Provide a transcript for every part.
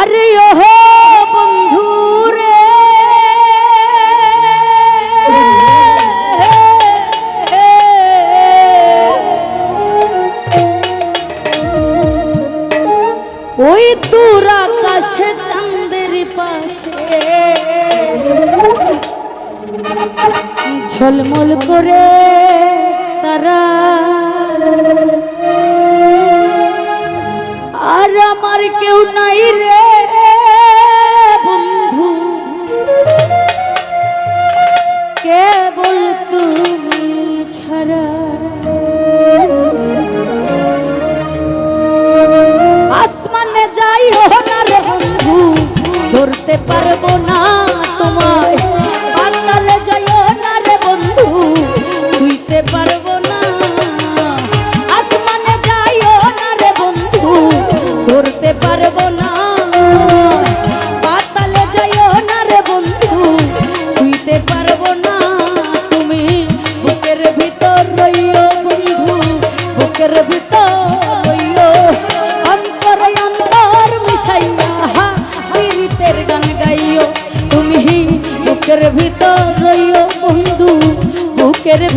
আরে ওহে বন্ধু রে। ওই দূর আকাশে চাঁদের পাশে ঝলমল করে তারা আর আমার কেউ নাই রে বন্ধু। কেবল তুমি ছাড়া। আসমানে যাই হো না রে বন্ধু, ধরতে পারব না তোমায়। পাতালে যাই না রে বন্ধু তুইতে পার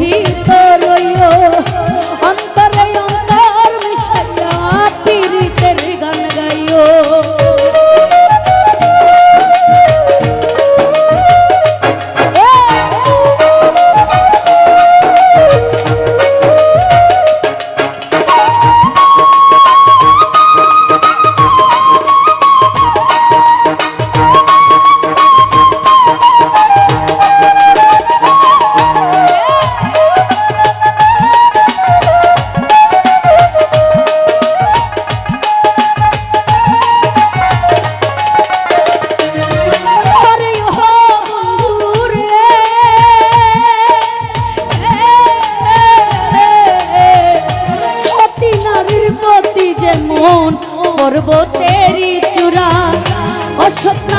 ভিড় পর্বতেরই চূড়া অসত্য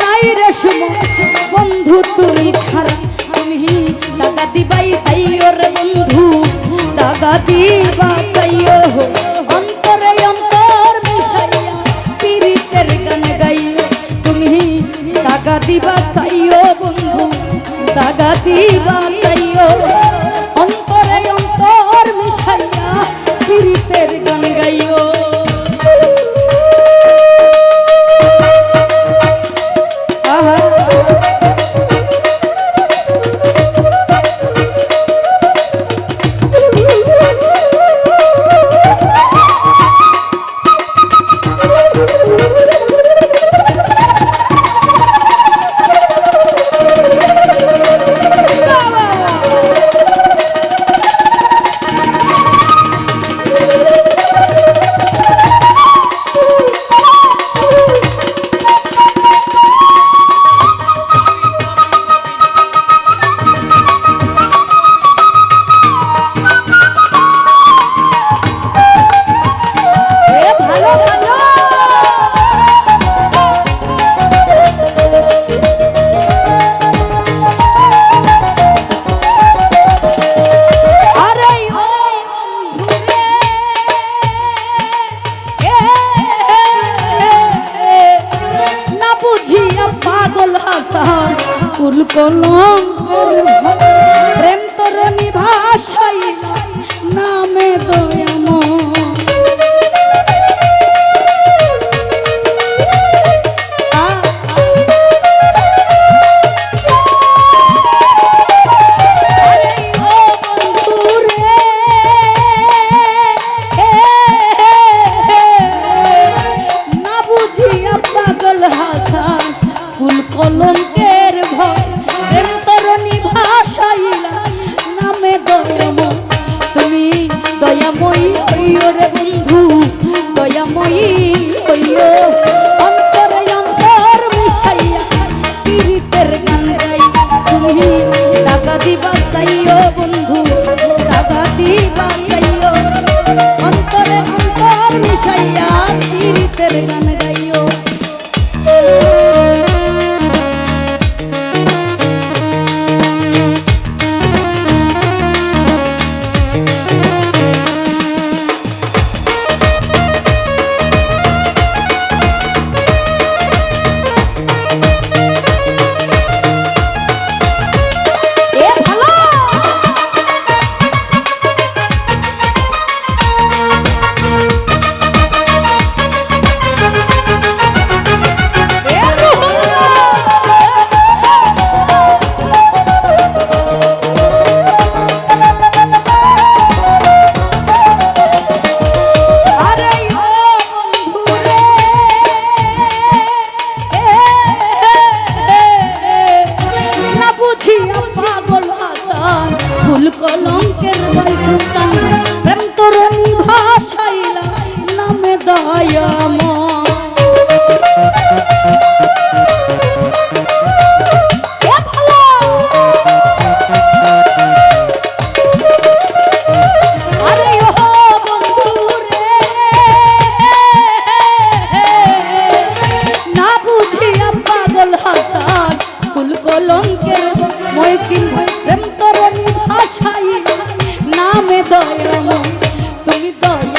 নাই রে বন্ধু, তুমি ছাড়া তুমি দাদা দিবাই বন্ধু। দাদা দিবা তাইও অন্তরে অন্তর মিশাইয়া পিরিতের গান গাইও। তুমি দাদা দিবা হইল। অন্তরে অন্তর মিশাইয়া পীড়িতের গান গাই। তুমি টাকা দিবা তাইও বন্ধু, টাকা দিবা তাইও। অন্তরে অন্তর মিশাইয়া পীড়িতের গান কলঙ্কে ময়কিন প্রেম তরণী ভাষাই নামে দয়াল তুমি দয়াল।